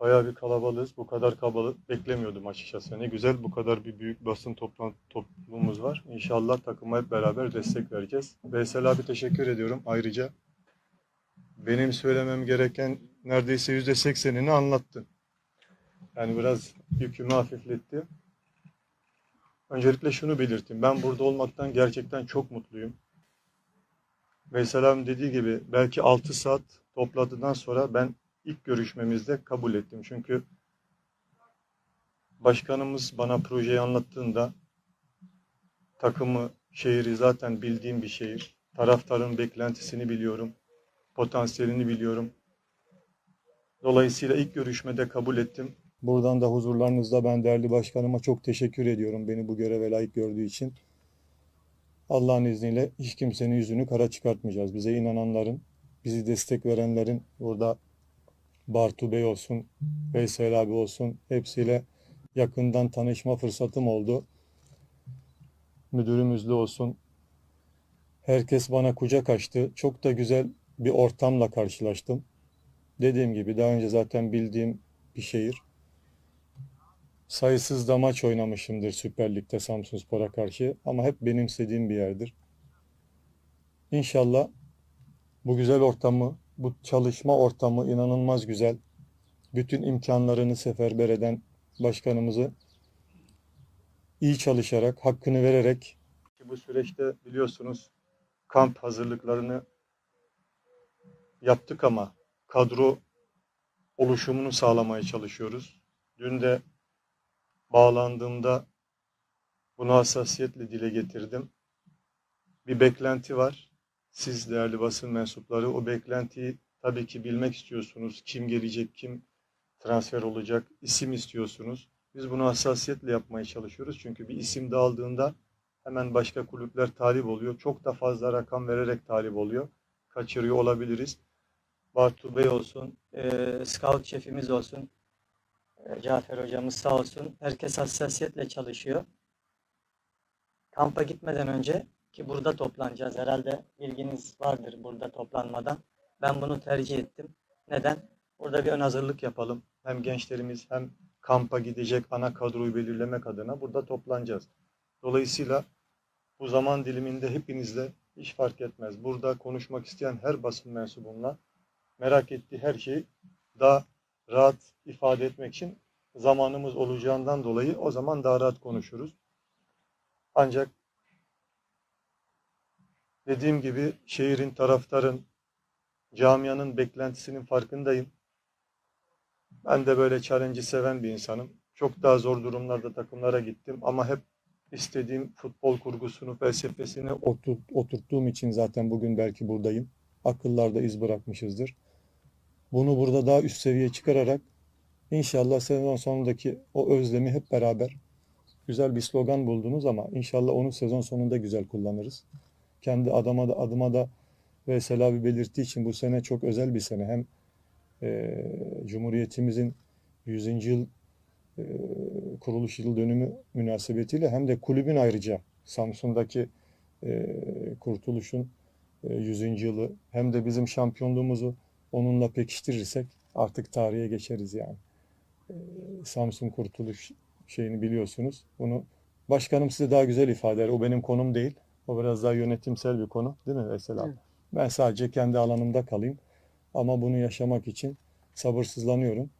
Bayağı bir kalabalığız. Bu kadar kalabalık beklemiyordum açıkçası. Ne güzel bu kadar bir büyük basın toplan topluluğumuz var. İnşallah takıma hep beraber destek vereceğiz. Veysel abi teşekkür ediyorum ayrıca. Benim söylemem gereken neredeyse yüzde seksenini anlattın. Yani biraz yükümü hafifletti. Öncelikle şunu belirteyim. Ben burada olmaktan gerçekten çok mutluyum. Veysel dediği gibi belki 6 saat topladıktan sonra ben ilk görüşmemizde kabul ettim. Çünkü başkanımız bana projeyi anlattığında takımı, şehri zaten bildiğim bir şehir. Taraftarın beklentisini biliyorum. Potansiyelini biliyorum. Dolayısıyla ilk görüşmede kabul ettim. Buradan da huzurlarınızda ben değerli başkanıma çok teşekkür ediyorum beni bu göreve layık gördüğü için. Allah'ın izniyle hiç kimsenin yüzünü kara çıkartmayacağız. Bize inananların, bizi destek verenlerin burada Bartu Bey olsun, Veysel abi olsun hepsiyle yakından tanışma fırsatım oldu. Müdürümüzle olsun. Herkes bana kucak açtı. Çok da güzel bir ortamla karşılaştım. Dediğim gibi daha önce zaten bildiğim bir şehir. Sayısız da maç oynamışımdır Süper Lig'de Samsunspor'a karşı ama hep benimsediğim bir yerdir. İnşallah bu güzel ortamı, bu çalışma ortamı inanılmaz güzel. Bütün imkanlarını seferber eden başkanımızı iyi çalışarak, hakkını vererek ki bu süreçte biliyorsunuz kamp hazırlıklarını yaptık ama kadro oluşumunu sağlamaya çalışıyoruz. Dün de bağlandığımda bunu hassasiyetle dile getirdim. Bir beklenti var. Siz değerli basın mensupları o beklentiyi tabii ki bilmek istiyorsunuz. Kim gelecek, kim transfer olacak, isim istiyorsunuz. Biz bunu hassasiyetle yapmaya çalışıyoruz. Çünkü bir isim dağıldığında hemen başka kulüpler talip oluyor. Çok da fazla rakam vererek talip oluyor. Kaçırıyor olabiliriz. Bartu Bey olsun, e, scout şefimiz olsun, e, Cafer hocamız sağ olsun. Herkes hassasiyetle çalışıyor. Kampa gitmeden önce ki burada toplanacağız herhalde bilginiz vardır burada toplanmadan. Ben bunu tercih ettim. Neden? Burada bir ön hazırlık yapalım. Hem gençlerimiz hem kampa gidecek ana kadroyu belirlemek adına burada toplanacağız. Dolayısıyla bu zaman diliminde hepinizle hiç fark etmez. Burada konuşmak isteyen her basın mensubunla merak ettiği her şeyi daha rahat ifade etmek için zamanımız olacağından dolayı o zaman daha rahat konuşuruz. Ancak dediğim gibi şehrin, taraftarın, camianın beklentisinin farkındayım. Ben de böyle challenge'ı seven bir insanım. Çok daha zor durumlarda takımlara gittim ama hep istediğim futbol kurgusunu, felsefesini oturt, oturttuğum için zaten bugün belki buradayım. Akıllarda iz bırakmışızdır. Bunu burada daha üst seviyeye çıkararak inşallah sezon sonundaki o özlemi hep beraber güzel bir slogan buldunuz ama inşallah onu sezon sonunda güzel kullanırız. Kendi adıma da adıma da Veysel abi belirttiği için bu sene çok özel bir sene. Hem e, Cumhuriyetimizin 100. yıl e, kuruluş yıl dönümü münasebetiyle hem de kulübün ayrıca Samsun'daki e, kurtuluşun e, 100. yılı hem de bizim şampiyonluğumuzu onunla pekiştirirsek artık tarihe geçeriz yani. E, Samsun kurtuluş şeyini biliyorsunuz. Bunu başkanım size daha güzel ifade eder. O benim konum değil. O biraz daha yönetimsel bir konu değil mi Veysel abi? Evet. Ben sadece kendi alanımda kalayım. Ama bunu yaşamak için sabırsızlanıyorum.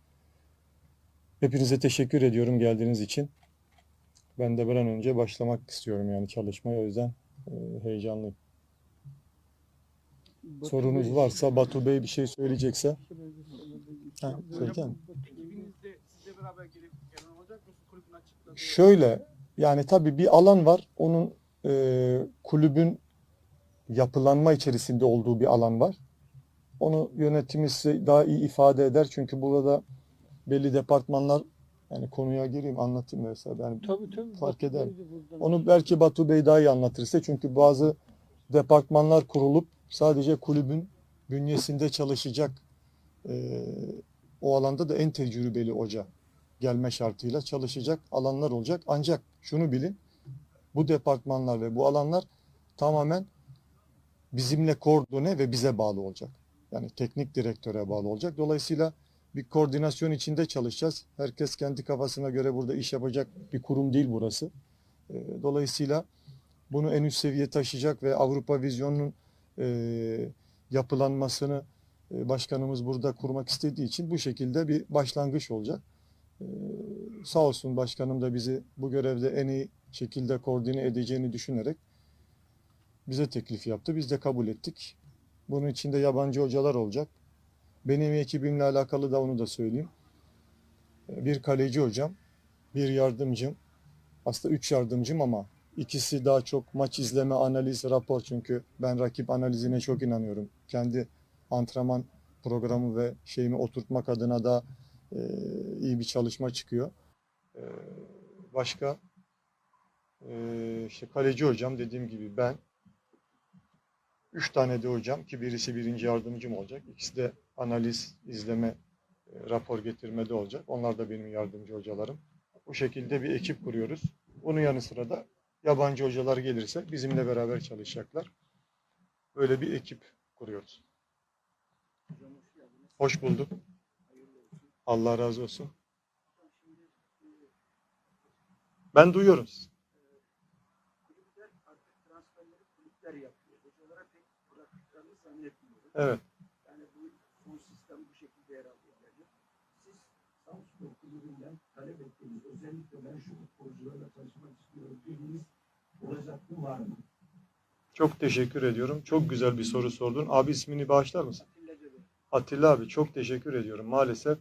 Hepinize teşekkür ediyorum geldiğiniz için. Ben de bir an önce başlamak istiyorum yani çalışmaya. O yüzden e, heyecanlıyım. Sorunuz varsa Batu Bey bir şey söyleyecekse. Ha, söyleyeceğim. Şöyle yani tabii bir alan var. Onun e, kulübün yapılanma içerisinde olduğu bir alan var. Onu yönetimimiz daha iyi ifade eder. Çünkü burada belli departmanlar yani konuya gireyim anlatayım mesela. Yani Tabii tabii. Fark eder. Onu belki Batu Bey daha iyi anlatır size. Çünkü bazı departmanlar kurulup sadece kulübün bünyesinde çalışacak e, o alanda da en tecrübeli hoca gelme şartıyla çalışacak alanlar olacak. Ancak şunu bilin bu departmanlar ve bu alanlar tamamen bizimle koordine ve bize bağlı olacak. Yani teknik direktöre bağlı olacak. Dolayısıyla bir koordinasyon içinde çalışacağız. Herkes kendi kafasına göre burada iş yapacak bir kurum değil burası. Ee, Dolayısıyla bunu en üst seviyeye taşıyacak ve Avrupa vizyonunun e, yapılanmasını e, başkanımız burada kurmak istediği için bu şekilde bir başlangıç olacak. Ee, Sağ olsun başkanım da bizi bu görevde en iyi şekilde koordine edeceğini düşünerek bize teklif yaptı. Biz de kabul ettik. Bunun içinde yabancı hocalar olacak. Benim ekibimle alakalı da onu da söyleyeyim. Bir kaleci hocam, bir yardımcım, aslında üç yardımcım ama ikisi daha çok maç izleme, analiz, rapor çünkü ben rakip analizine çok inanıyorum. Kendi antrenman programı ve şeyimi oturtmak adına da e, iyi bir çalışma çıkıyor. E, başka e, işte kaleci hocam dediğim gibi ben üç tane de hocam ki birisi birinci yardımcım olacak. İkisi de analiz, izleme, e, rapor getirmede olacak. Onlar da benim yardımcı hocalarım. Bu şekilde bir ekip kuruyoruz. Bunun yanı sıra da yabancı hocalar gelirse bizimle beraber çalışacaklar. Böyle bir ekip kuruyoruz. Hoş bulduk. Allah razı olsun. Ben duyuyorum sizi. Evet. Yani bu son sistem bu şekilde yer alıyor. Yani siz Samsun Kulübü'nden talep ettiğiniz özellikle ben şu futbolcularla çalışmak istiyorum dediğiniz olacak mı var mı? Çok teşekkür ediyorum. Çok güzel bir soru sordun. Abi ismini bağışlar mısın? Atilla abi çok teşekkür ediyorum. Maalesef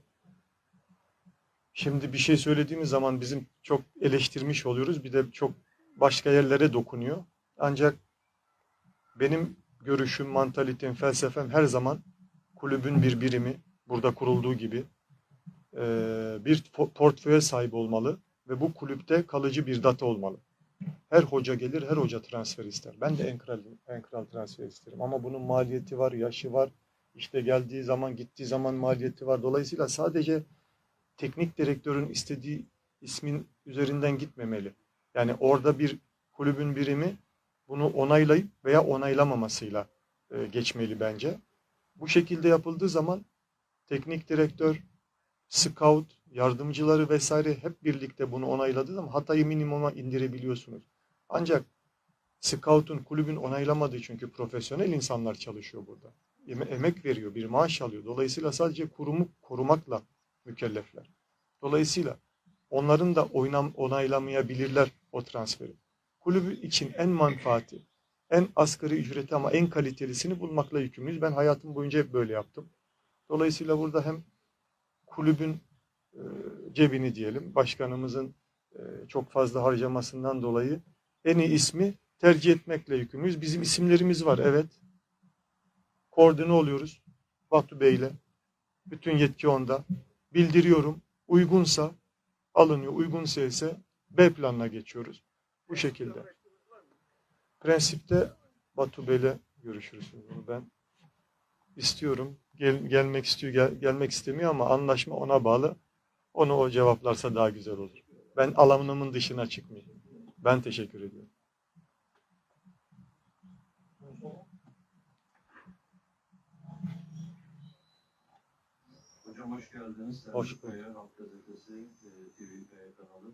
şimdi bir şey söylediğimiz zaman bizim çok eleştirmiş oluyoruz. Bir de çok başka yerlere dokunuyor. Ancak benim görüşüm, mantalitem, felsefem her zaman kulübün bir birimi burada kurulduğu gibi eee, bir po- portföye sahip olmalı ve bu kulüpte kalıcı bir data olmalı. Her hoca gelir, her hoca transfer ister. Ben de en kral, en kral transfer isterim. Ama bunun maliyeti var, yaşı var. İşte geldiği zaman, gittiği zaman maliyeti var. Dolayısıyla sadece teknik direktörün istediği ismin üzerinden gitmemeli. Yani orada bir kulübün birimi bunu onaylayıp veya onaylamamasıyla e, geçmeli bence. Bu şekilde yapıldığı zaman teknik direktör, scout, yardımcıları vesaire hep birlikte bunu onayladığı zaman hatayı minimuma indirebiliyorsunuz. Ancak scout'un kulübün onaylamadığı çünkü profesyonel insanlar çalışıyor burada. Eme- emek veriyor, bir maaş alıyor. Dolayısıyla sadece kurumu korumakla mükellefler. Dolayısıyla onların da oynam onaylamayabilirler o transferi. Kulübü için en manfaati, en asgari ücreti ama en kalitelisini bulmakla yükümlüyüz. Ben hayatım boyunca hep böyle yaptım. Dolayısıyla burada hem kulübün e, cebini diyelim, başkanımızın e, çok fazla harcamasından dolayı en iyi ismi tercih etmekle yükümlüyüz. Bizim isimlerimiz var, evet. Koordine oluyoruz Batu Bey'le. Bütün yetki onda. Bildiriyorum. Uygunsa alınıyor. Uygunsa ise B planına geçiyoruz. Bu şekilde. Prensipte Batu Bey'le görüşürüz. Bunu ben istiyorum. Gel, gelmek istiyor, gel- gelmek istemiyor ama anlaşma ona bağlı. Onu o cevaplarsa daha güzel olur. Ben alanımın dışına çıkmayayım. Ben teşekkür ediyorum. Hocam hoş geldiniz. Hoş Kaya, Halk Gazetesi e, TV kanalı.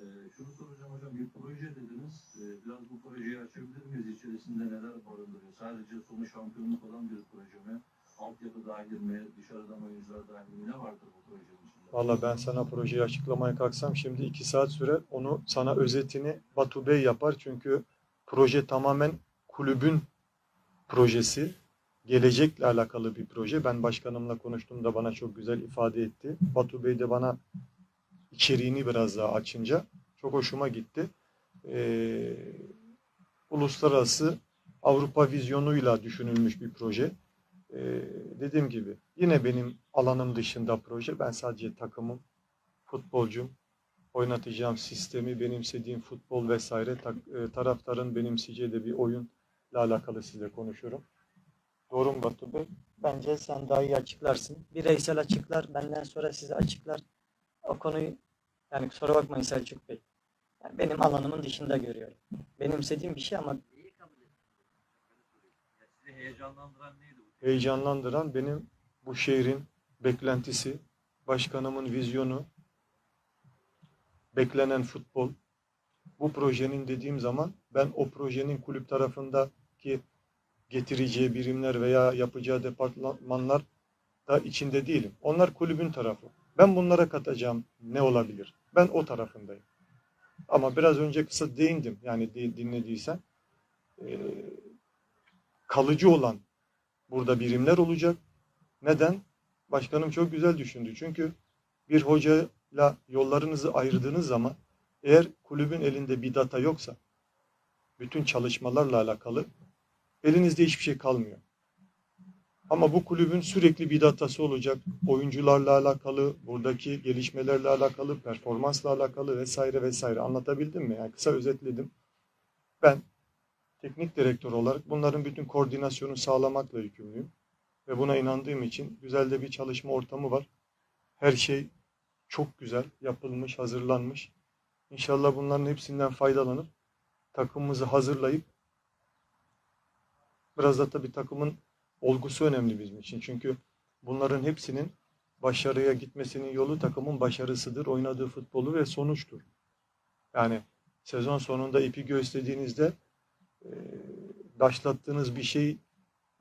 E, şunu soracağım hocam, bir proje dediniz. E, biraz bu projeyi açabilir miyiz? İçerisinde neler barındırıyor? Sadece sonu şampiyonluk olan bir proje mi? Altyapı dahil mi? Dışarıdan oyuncular dahil mi? Ne vardır bu projenin içinde? Valla ben sana projeyi açıklamaya kalksam şimdi iki saat sürer. Onu sana özetini Batu Bey yapar. Çünkü proje tamamen kulübün projesi. Gelecekle alakalı bir proje. Ben başkanımla konuştuğumda bana çok güzel ifade etti. Batu Bey de bana içeriğini biraz daha açınca çok hoşuma gitti. Ee, uluslararası Avrupa vizyonuyla düşünülmüş bir proje. Ee, dediğim gibi yine benim alanım dışında proje. Ben sadece takımım, futbolcum, oynatacağım sistemi, benimsediğim futbol vesaire tak- e, taraftarın benimseyeceği de bir oyunla alakalı size konuşuyorum. Doğru mu Batu Bey? Bence sen daha iyi açıklarsın. Bireysel açıklar, benden sonra size açıklar. O konuyu yani kusura bakmayın Selçuk Bey. Yani benim alanımın dışında görüyorum. Benimsediğim bir şey ama? Sizi heyecanlandıran neydi bu? Heyecanlandıran benim bu şehrin beklentisi, başkanımın vizyonu, beklenen futbol, bu projenin dediğim zaman ben o projenin kulüp tarafındaki getireceği birimler veya yapacağı departmanlar da içinde değilim. Onlar kulübün tarafı. Ben bunlara katacağım ne olabilir? Ben o tarafındayım. Ama biraz önce kısa değindim. Yani di- dinlediysen. Ee, kalıcı olan burada birimler olacak. Neden? Başkanım çok güzel düşündü. Çünkü bir hocayla yollarınızı ayırdığınız zaman eğer kulübün elinde bir data yoksa bütün çalışmalarla alakalı elinizde hiçbir şey kalmıyor. Ama bu kulübün sürekli bir datası olacak. Oyuncularla alakalı, buradaki gelişmelerle alakalı, performansla alakalı vesaire vesaire. Anlatabildim mi? Yani kısa özetledim. Ben teknik direktör olarak bunların bütün koordinasyonu sağlamakla yükümlüyüm. Ve buna inandığım için güzel de bir çalışma ortamı var. Her şey çok güzel yapılmış, hazırlanmış. İnşallah bunların hepsinden faydalanıp takımımızı hazırlayıp biraz da tabii takımın olgusu önemli bizim için. Çünkü bunların hepsinin başarıya gitmesinin yolu takımın başarısıdır. Oynadığı futbolu ve sonuçtur. Yani sezon sonunda ipi gösterdiğinizde e, başlattığınız bir şey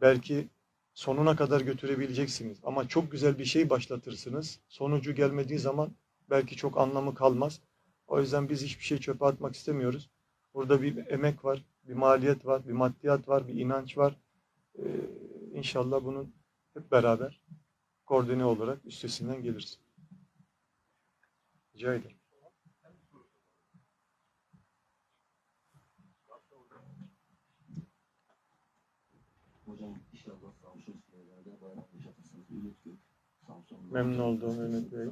belki sonuna kadar götürebileceksiniz. Ama çok güzel bir şey başlatırsınız. Sonucu gelmediği zaman belki çok anlamı kalmaz. O yüzden biz hiçbir şey çöpe atmak istemiyoruz. Burada bir emek var, bir maliyet var, bir maddiyat var, bir inanç var. Ee, inşallah bunun hep beraber koordine olarak üstesinden geliriz. Rica ederim. Hocam inşallah Samsun Spor'larda bayram yaşatırsınız. Ümit Gök, Samsun. Memnun oldum Ümit Bey.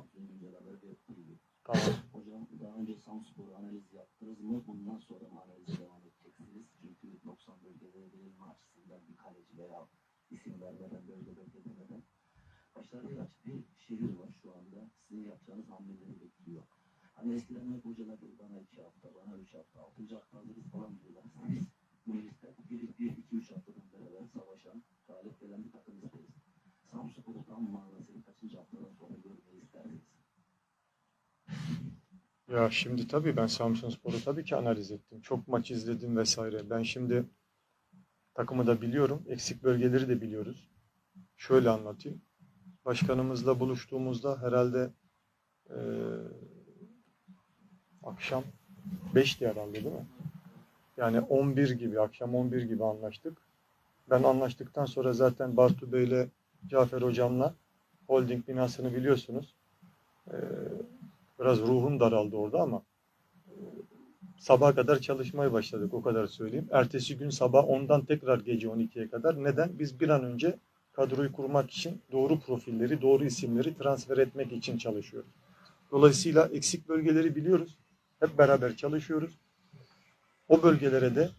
Tamam. Hocam daha önce Samsun Spor analiz yaptınız mı? Bundan sonra mı analize devam edeceksiniz? Çünkü 90 bölgelere verilme açısından bir kaleci veya isim vermeden, bölge bölge demeden. Başarıya açık bir şehir var şu anda. Sizin yapacağınız hamleleri bekliyor. Hani eskiden hep hocalar dedi, bana iki hafta, bana üç hafta, altıncı hafta hazırız falan diyorlar. Biz bu liste bir, bir, iki, üç haftadan beraber savaşan, galip gelen bir takım isteriz. Samsun'u tam manasıyla kaçıncı haftadan sonra görmeyi istersiniz? Ya şimdi tabii ben Samsunspor'u tabii ki analiz ettim. Çok maç izledim vesaire. Ben şimdi takımı da biliyorum. Eksik bölgeleri de biliyoruz. Şöyle anlatayım. Başkanımızla buluştuğumuzda herhalde eee, akşam 5'ti herhalde değil mi? Yani 11 gibi, akşam 11 gibi anlaştık. Ben anlaştıktan sonra zaten Bartu Bey'le Cafer Hocam'la holding binasını biliyorsunuz. Eee biraz ruhum daraldı orada ama e, sabaha kadar çalışmaya başladık o kadar söyleyeyim. Ertesi gün sabah 10'dan tekrar gece 12'ye kadar. Neden? Biz bir an önce kadroyu kurmak için doğru profilleri, doğru isimleri transfer etmek için çalışıyoruz. Dolayısıyla eksik bölgeleri biliyoruz. Hep beraber çalışıyoruz. O bölgelere de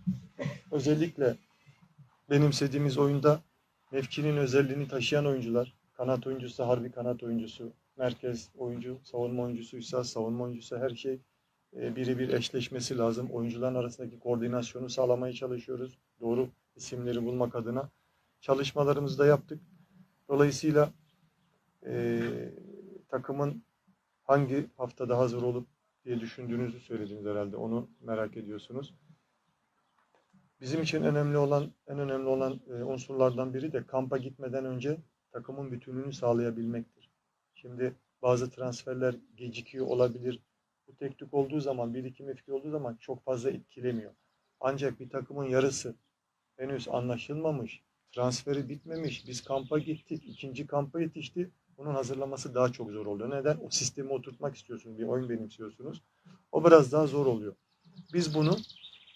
özellikle benimsediğimiz oyunda mevkinin özelliğini taşıyan oyuncular, kanat oyuncusu, harbi kanat oyuncusu, merkez oyuncu, savunma oyuncusuysa savunma oyuncusu her şey e, birebir eşleşmesi lazım. Oyuncuların arasındaki koordinasyonu sağlamaya çalışıyoruz. Doğru isimleri bulmak adına çalışmalarımızı da yaptık. Dolayısıyla e, takımın hangi haftada hazır olup diye düşündüğünüzü söylediniz herhalde. Onu merak ediyorsunuz. Bizim için önemli olan, en önemli olan e, unsurlardan biri de kampa gitmeden önce takımın bütünlüğünü sağlayabilmektir. Şimdi bazı transferler gecikiyor olabilir. Bu tek tük olduğu zaman, bir iki mevki olduğu zaman çok fazla etkilemiyor. Ancak bir takımın yarısı henüz anlaşılmamış, transferi bitmemiş, biz kampa gittik, ikinci kampa yetişti. Bunun hazırlaması daha çok zor oluyor. Neden? O sistemi oturtmak istiyorsunuz, bir oyun benimsiyorsunuz. O biraz daha zor oluyor. Biz bunu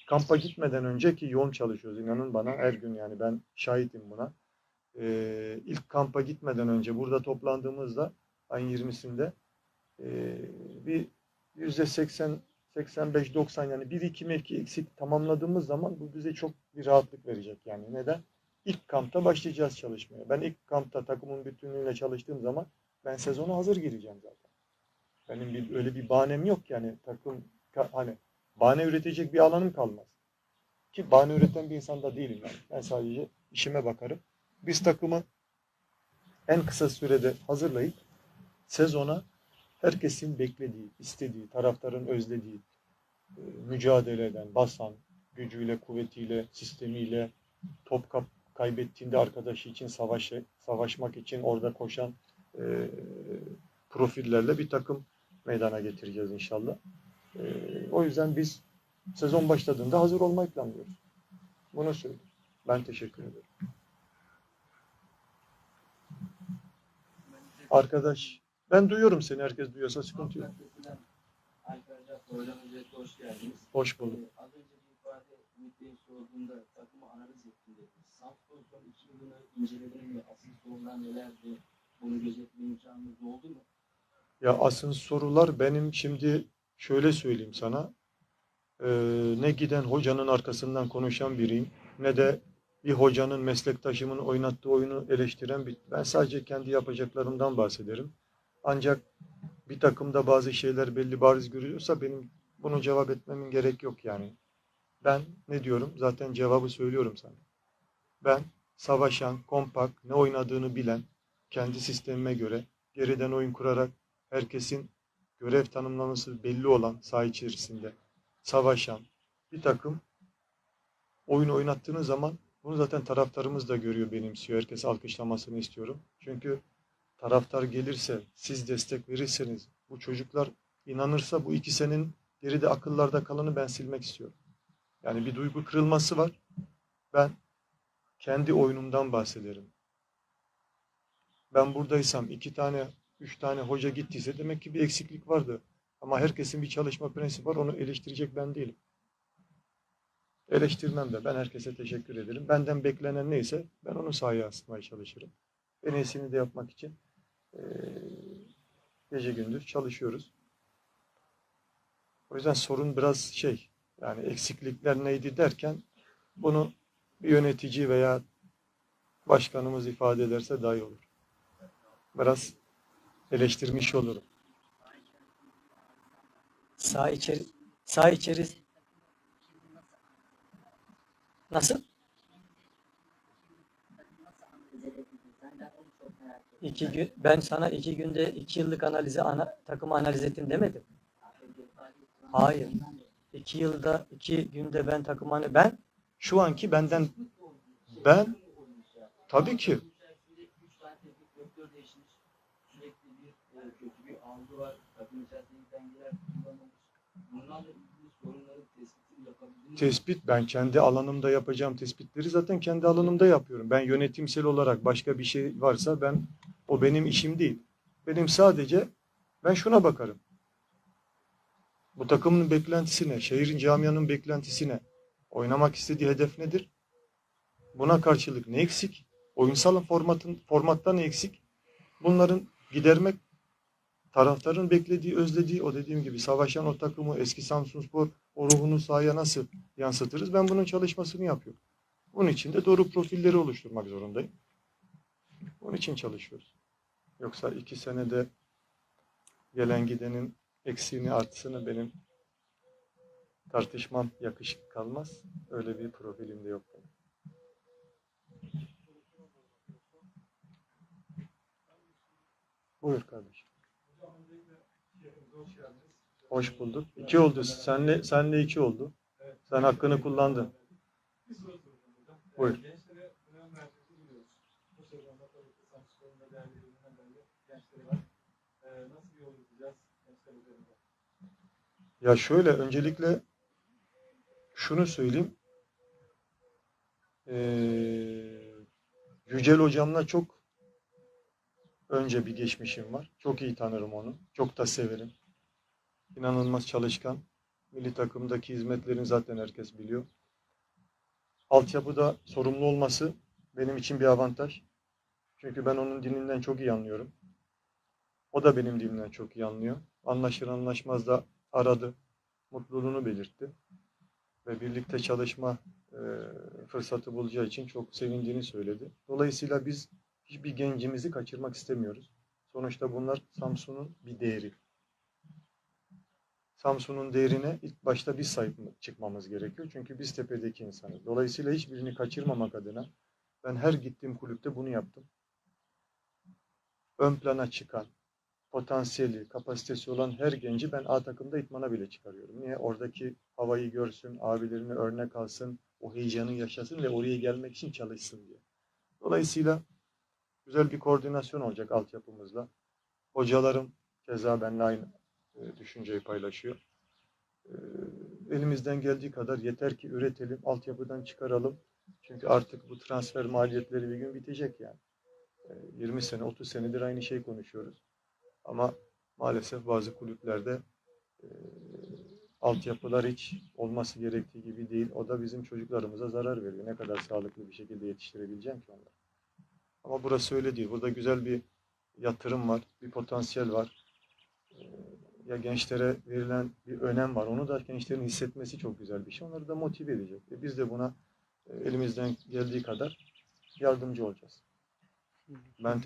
kampa gitmeden önce ki yoğun çalışıyoruz. İnanın bana her gün yani ben şahitim buna. Ee, ilk kampa gitmeden önce burada toplandığımızda ayın 20'sinde e, bir yüzde 80 85 90 yani bir iki mevki eksik tamamladığımız zaman bu bize çok bir rahatlık verecek yani neden? İlk kampta başlayacağız çalışmaya. Ben ilk kampta takımın bütünlüğüyle çalıştığım zaman ben sezona hazır gireceğim zaten. Benim bir, öyle bir bahanem yok yani takım hani bahane üretecek bir alanım kalmaz. Ki bahane üreten bir insan da değilim yani. Ben sadece işime bakarım. Biz takımı en kısa sürede hazırlayıp sezona herkesin beklediği, istediği, taraftarın özlediği, e, mücadele eden, basan, gücüyle, kuvvetiyle, sistemiyle, top kap kaybettiğinde arkadaşı için savaş, savaşmak için orada koşan e, profillerle bir takım meydana getireceğiz inşallah. E, o yüzden biz sezon başladığında hazır olmayı planlıyoruz. Bunu söyleyeyim. Ben teşekkür ederim. Arkadaş, ben duyuyorum seni. Herkes duyuyorsa sıkıntı yok. Hoş geldiniz. Hoş bulduk. Bir ifade Ümit Bey'in sorduğunda takımı analiz ettim dediniz. Samspor son iki? Asıl sorunlar nelerdi? Bunu imkanınız oldu mu? Ya asıl sorular benim şimdi şöyle söyleyeyim sana. Ee, ne giden hocanın arkasından konuşan biriyim ne de bir hocanın meslektaşımın oynattığı oyunu eleştiren bir. Ben sadece kendi yapacaklarımdan bahsederim. Ancak bir takımda bazı şeyler belli bariz görülüyorsa benim bunu cevap etmemin gerek yok yani. Ben ne diyorum? Zaten cevabı söylüyorum sana. Ben savaşan, kompak, ne oynadığını bilen, kendi sistemime göre geriden oyun kurarak herkesin görev tanımlaması belli olan saha içerisinde savaşan bir takım oyun oynattığınız zaman bunu zaten taraftarımız da görüyor, benimsiyor. Herkes alkışlamasını istiyorum. Çünkü taraftar gelirse, siz destek verirseniz, bu çocuklar inanırsa bu iki senin geride akıllarda kalanı ben silmek istiyorum. Yani bir duygu kırılması var. Ben kendi oyunumdan bahsederim. Ben buradaysam iki tane, üç tane hoca gittiyse demek ki bir eksiklik vardı. Ama herkesin bir çalışma prensibi var. Onu eleştirecek ben değilim. Eleştirmem de. Ben herkese teşekkür ederim. Benden beklenen neyse ben onu sahaya asmaya çalışırım. En iyisini de yapmak için eee, gece gündüz çalışıyoruz. O yüzden sorun biraz şey yani eksiklikler neydi derken bunu bir yönetici veya başkanımız ifade ederse daha iyi olur. Biraz eleştirmiş olurum. Sağ içeri sağ içeri nasıl? İki gün ben sana iki günde iki yıllık analizi ana, takımı analiz ettin demedim. Hayır. İki yılda iki günde ben takımı analiz ben Şu anki benden ben tabii ki Tespit ben kendi alanımda yapacağım tespitleri zaten kendi alanımda yapıyorum. Ben yönetimsel olarak başka bir şey varsa ben o benim işim değil. Benim sadece ben şuna bakarım. Bu takımın beklentisine, şehrin camianın beklentisine, oynamak istediği hedef nedir? Buna karşılık ne eksik? Oyunsal formatın formatta ne eksik? Bunların gidermek taraftarın beklediği, özlediği o dediğim gibi savaşan o takımı eski Samsunspor o ruhunu sahaya nasıl yansıtırız? Ben bunun çalışmasını yapıyorum. Bunun için de doğru profilleri oluşturmak zorundayım. Bunun için çalışıyoruz. Yoksa iki senede gelen gidenin eksiğini artısını benim tartışmam yakışık kalmaz. Öyle bir profilim de yok benim. Buyur kardeşim. Hoş bulduk. İki oldu. Senle, senle iki oldu. Sen hakkını kullandın. Buyur. Ya şöyle öncelikle şunu söyleyeyim. Ee, Yücel hocamla çok önce bir geçmişim var. Çok iyi tanırım onu. Çok da severim. İnanılmaz çalışkan. Milli takımdaki hizmetlerini zaten herkes biliyor. Altyapıda sorumlu olması benim için bir avantaj. Çünkü ben onun dilinden çok iyi anlıyorum. O da benim dilimden çok iyi anlıyor. Anlaşır anlaşmaz da aradı. Mutluluğunu belirtti. Ve birlikte çalışma e, fırsatı bulacağı için çok sevindiğini söyledi. Dolayısıyla biz hiçbir gencimizi kaçırmak istemiyoruz. Sonuçta bunlar Samsun'un bir değeri. Samsun'un değerine ilk başta biz sahip çıkmamız gerekiyor. Çünkü biz tepedeki insanız. Dolayısıyla hiçbirini kaçırmamak adına ben her gittiğim kulüpte bunu yaptım. Ön plana çıkan, potansiyeli, kapasitesi olan her genci ben A takımda itmana bile çıkarıyorum. Niye? Oradaki havayı görsün, abilerini örnek alsın, o heyecanı yaşasın ve oraya gelmek için çalışsın diye. Dolayısıyla güzel bir koordinasyon olacak altyapımızla. Hocalarım keza benimle aynı düşünceyi paylaşıyor. E, elimizden geldiği kadar yeter ki üretelim, altyapıdan çıkaralım. Çünkü artık bu transfer maliyetleri bir gün bitecek yani. E, 20 sene, 30 senedir aynı şeyi konuşuyoruz. Ama maalesef bazı kulüplerde e, altyapılar hiç olması gerektiği gibi değil. O da bizim çocuklarımıza zarar veriyor. Ne kadar sağlıklı bir şekilde yetiştirebileceğim ki onları. Ama burası öyle değil. Burada güzel bir yatırım var, bir potansiyel var. Ya gençlere verilen bir önem var. Onu da gençlerin hissetmesi çok güzel bir şey. Onları da motive edecek. E, biz de buna e, elimizden geldiği kadar yardımcı olacağız. Ben